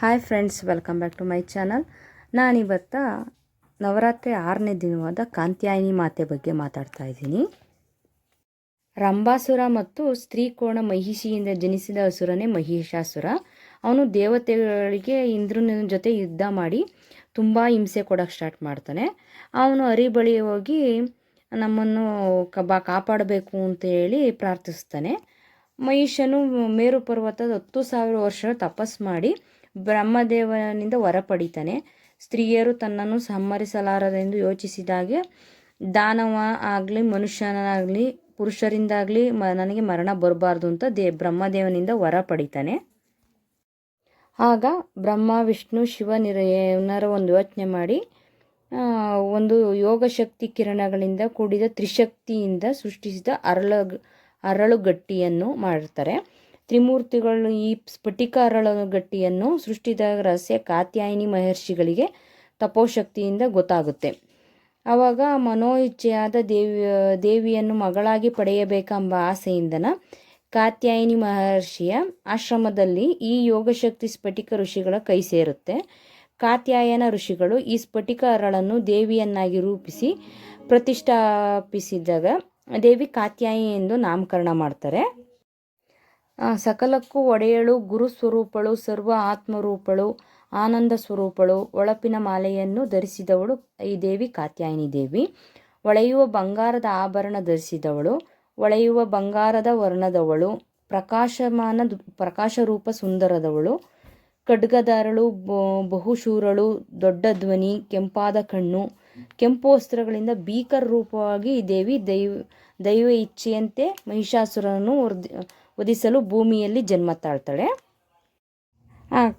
Hi friends welcome back to my channel ನಾನಿವತ್ತ Navratri ಆರನೇ ದಿನವಾದ ಕಾಂತ್ಯಾಯಿನಿ ಮಾತೆ ಬಗ್ಗೆ ಮಾತಾಡ್ತಾ ಇದ್ದೀನಿ. ರಂಭಾಸುರ ಮತ್ತು ಸ್ತ್ರೀಕೋಣ ಮಹಿಷಿಯಿಂದ ಜನಿಸಿದ ಅಸುರನೇ ಮಹಿಷಾಸುರ. ಅವನು ದೇವತೆಗಳಿಗೆ ಇಂದ್ರನ ಜೊತೆ ಯುದ್ಧ ಮಾಡಿ ತುಂಬ ಹಿಂಸೆ ಕೊಡೋಕ್ಕೆ ಸ್ಟಾರ್ಟ್ ಮಾಡ್ತಾನೆ. ಅವನು ಅರಿಬಳಿ ಹೋಗಿ ನಮ್ಮನ್ನು ಕಬ, ಕಾಪಾಡಬೇಕು ಅಂತ ಹೇಳಿ ಪ್ರಾರ್ಥಿಸ್ತಾನೆ. ಮಹಿಷನು ಮೇರು ಪರ್ವತದ ಹತ್ತು ಸಾವಿರ ವರ್ಷ ತಪಸ್ ಮಾಡಿ ಬ್ರಹ್ಮದೇವನಿಂದ ವರ ಪಡಿತಾನೆ ಸ್ತ್ರೀಯರು ತನ್ನನ್ನು ಸಂಹರಿಸಲಾರದೆಂದು ಯೋಚಿಸಿದಾಗೆ, ದಾನವ ಆಗಲಿ, ಮನುಷ್ಯನಾಗಲಿ, ಪುರುಷರಿಂದಾಗಲಿ ಮ, ನನಗೆ ಮರಣ ಬರಬಾರ್ದು ಅಂತ ದೇ, ಬ್ರಹ್ಮದೇವನಿಂದ ವರ ಪಡಿತಾನೆ ಆಗ ಬ್ರಹ್ಮ, ವಿಷ್ಣು, ಶಿವ ನಿರ ಒಂದು ಯೋಚನೆ ಮಾಡಿ ಒಂದು ಯೋಗ ಶಕ್ತಿ ಕಿರಣಗಳಿಂದ ಕೂಡಿದ ತ್ರಿಶಕ್ತಿಯಿಂದ ಸೃಷ್ಟಿಸಿದ ಅರಳು ಅರಳುಗಟ್ಟಿಯನ್ನು ಮಾಡ್ತಾರೆ ತ್ರಿಮೂರ್ತಿಗಳು ಈ ಸ್ಫಟಿಕ ಅರಳುಗಟ್ಟಿಯನ್ನು ಸೃಷ್ಟಿದ ರಹಸ್ಯ ಕಾತ್ಯಾಯಿನಿ ಮಹರ್ಷಿಗಳಿಗೆ ತಪೋಶಕ್ತಿಯಿಂದ ಗೊತ್ತಾಗುತ್ತೆ. ಆವಾಗ ಮನೋಇಚ್ಛೆಯಾದ ದೇವಿ, ದೇವಿಯನ್ನು ಮಗಳಾಗಿ ಪಡೆಯಬೇಕೆಂಬ ಆಸೆಯಿಂದನ ಕಾತ್ಯಾಯಿನಿ ಮಹರ್ಷಿಯ ಆಶ್ರಮದಲ್ಲಿ ಈ ಯೋಗಶಕ್ತಿ ಸ್ಫಟಿಕ ಋಷಿಗಳ ಕೈ ಸೇರುತ್ತೆ. ಕಾತ್ಯಾಯನ ಋಷಿಗಳು ಈ ಸ್ಫಟಿಕ ಅರಳನ್ನು ದೇವಿಯನ್ನಾಗಿ ರೂಪಿಸಿ ಪ್ರತಿಷ್ಠಾಪಿಸಿದಾಗ ದೇವಿ ಕಾತ್ಯಾಯಿ ಎಂದು ನಾಮಕರಣ ಮಾಡ್ತಾರೆ. ಸಕಲಕ್ಕೂ ಒಡೆಯಳು, ಗುರು ಸ್ವರೂಪಳು, ಸರ್ವ ಆತ್ಮರೂಪಳು, ಆನಂದ ಸ್ವರೂಪಳು, ಒಳಪಿನ ಮಾಲೆಯನ್ನು ಧರಿಸಿದವಳು ಈ ದೇವಿ ಕಾತ್ಯಾಯಿನಿ ದೇವಿ. ಒಳೆಯುವ ಬಂಗಾರದ ಆಭರಣ ಧರಿಸಿದವಳು, ಒಳೆಯುವ ಬಂಗಾರದ ವರ್ಣದವಳು, ಪ್ರಕಾಶಮಾನ ಪ್ರಕಾಶರೂಪ ಸುಂದರದವಳು ಖಡ್ಗದಾರಳು ಬಹುಶೂರಳು, ದೊಡ್ಡ ಧ್ವನಿ, ಕೆಂಪಾದ ಕಣ್ಣು, ಕೆಂಪು ವಸ್ತ್ರಗಳಿಂದ ಭೀಕರ ರೂಪವಾಗಿ ಈ ದೇವಿ ದೈವ ದೈವ ಇಚ್ಛೆಯಂತೆ ಮಹಿಷಾಸುರನನ್ನು ವಧಿಸಲು ಭೂಮಿಯಲ್ಲಿ ಜನ್ಮ ತಾಳ್ತಾಳೆ.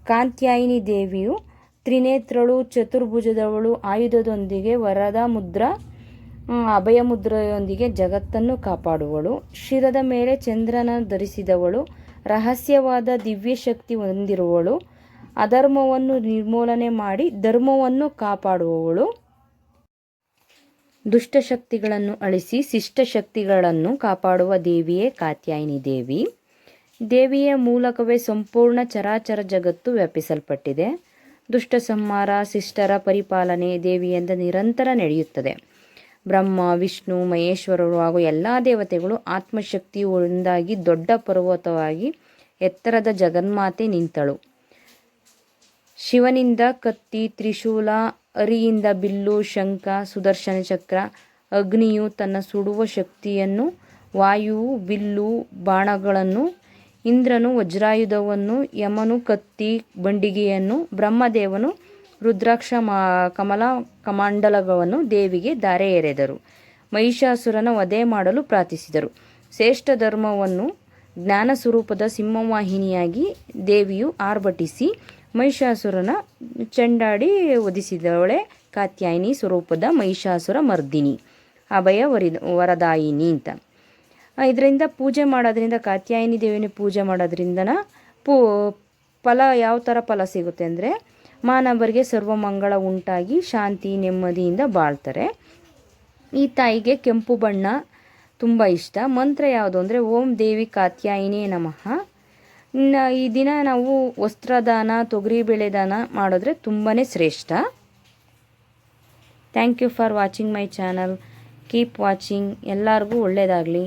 ಕಾಂತ್ಯಾಯಿನಿ ದೇವಿಯು ತ್ರಿನೇತ್ರಳು, ಚತುರ್ಭುಜದವಳು, ಆಯುಧದೊಂದಿಗೆ ವರದ ಮುದ್ರ ಅಭಯ ಮುದ್ರೆಯೊಂದಿಗೆ ಜಗತ್ತನ್ನು ಕಾಪಾಡುವಳು. ಶಿರದ ಮೇಲೆ ಚಂದ್ರನ ಧರಿಸಿದವಳು, ರಹಸ್ಯವಾದ ದಿವ್ಯ ಶಕ್ತಿ ಹೊಂದಿರುವಳು. ಅಧರ್ಮವನ್ನು ನಿರ್ಮೂಲನೆ ಮಾಡಿ ಧರ್ಮವನ್ನು ಕಾಪಾಡುವವಳು. ದುಷ್ಟಶಕ್ತಿಗಳನ್ನು ಅಳಿಸಿ ಶಿಷ್ಟಶಕ್ತಿಗಳನ್ನು ಕಾಪಾಡುವ ದೇವಿಯೇ ಕಾತ್ಯಾಯಿನಿ ದೇವಿ. ದೇವಿಯ ಮೂಲಕವೇ ಸಂಪೂರ್ಣ ಚರಾಚರ ಜಗತ್ತು ವ್ಯಾಪಿಸಲ್ಪಟ್ಟಿದೆ. ದುಷ್ಟ ಸಂಹಾರ, ಶಿಷ್ಟರ ಪರಿಪಾಲನೆ ದೇವಿಯಿಂದ ನಿರಂತರ ನಡೆಯುತ್ತದೆ. ಬ್ರಹ್ಮ, ವಿಷ್ಣು, ಮಹೇಶ್ವರರು ಹಾಗೂ ಎಲ್ಲ ದೇವತೆಗಳು ಆತ್ಮಶಕ್ತಿ ಒಂದಾಗಿ ದೊಡ್ಡ ಪರ್ವತವಾಗಿ ಎತ್ತರದ ಜಗನ್ಮಾತೆ ನಿಂತಳು. ಶಿವನಿಂದ ಕತ್ತಿ, ತ್ರಿಶೂಲ ಅರಿಯಿಂದ ಬಿಲ್ಲು, ಶಂಖ, ಸುದರ್ಶನ ಚಕ್ರ, ಅಗ್ನಿಯು ತನ್ನ ಸುಡುವ ಶಕ್ತಿಯನ್ನು ವಾಯುವು ಬಿಲ್ಲು, ಬಾಣಗಳನ್ನು, ಇಂದ್ರನು, ವಜ್ರಾಯುಧವನ್ನು, ಯಮನು, ಕತ್ತಿ, ಬಂಡಿಗೆಯನ್ನು, ಬ್ರಹ್ಮದೇವನು, ರುದ್ರಾಕ್ಷ ಮಾ, ಕಮಲ ಕಮಾಂಡಲಗವನ್ನು ದೇವಿಗೆ ಧಾರೆ ಎರೆದರು ಮಹಿಷಾಸುರನ ವಧೆ ಮಾಡಲು ಪ್ರಾರ್ಥಿಸಿದರು. ಶ್ರೇಷ್ಠ ಧರ್ಮವನ್ನು ಜ್ಞಾನ ಸ್ವರೂಪದ ಸಿಂಹವಾಹಿನಿಯಾಗಿ ದೇವಿಯು ಆರ್ಭಟಿಸಿ ಮಹಿಷಾಸುರನ ಚೆಂಡಾಡಿ ಒದಿಸಿದವಳೆ ಕಾತ್ಯಾಯಿನಿ ಸ್ವರೂಪದ ಮಹಿಷಾಸುರ ಮರ್ದಿನಿ, ಅಭಯ ವರಿ, ವರದಾಯಿನಿ ಅಂತ. ಇದರಿಂದ ಪೂಜೆ ಮಾಡೋದ್ರಿಂದ, ಕಾತ್ಯಾಯಿನಿ ದೇವಿನ ಪೂಜೆ ಮಾಡೋದ್ರಿಂದನ ಪೂ, ಫಲ ಯಾವ ಥರ ಫಲ ಸಿಗುತ್ತೆ ಅಂದರೆ, ಮಾನವರಿಗೆ ಸರ್ವಮಂಗಳ ಉಂಟಾಗಿ ಶಾಂತಿ, ನೆಮ್ಮದಿಯಿಂದ ಬಾಳ್ತಾರೆ. ಈ ತಾಯಿಗೆ ಕೆಂಪು ಬಣ್ಣ ತುಂಬ ಇಷ್ಟ. ಮಂತ್ರ ಯಾವುದು ಅಂದರೆ, ಓಂ ದೇವಿ ಕಾತ್ಯಾಯಿನಿ ನಮಃ. ಇನ್ನು ಈ ದಿನ ನಾವು ವಸ್ತ್ರದಾನ ತೊಗರಿಬೇಳೆ ದಾನ ಮಾಡಿದ್ರೆ ತುಂಬಾ ಶ್ರೇಷ್ಠ. Thank you for watching my channel keep watching ಎಲ್ಲರಿಗೂ ಒಳ್ಳೆಯದಾಗಲಿ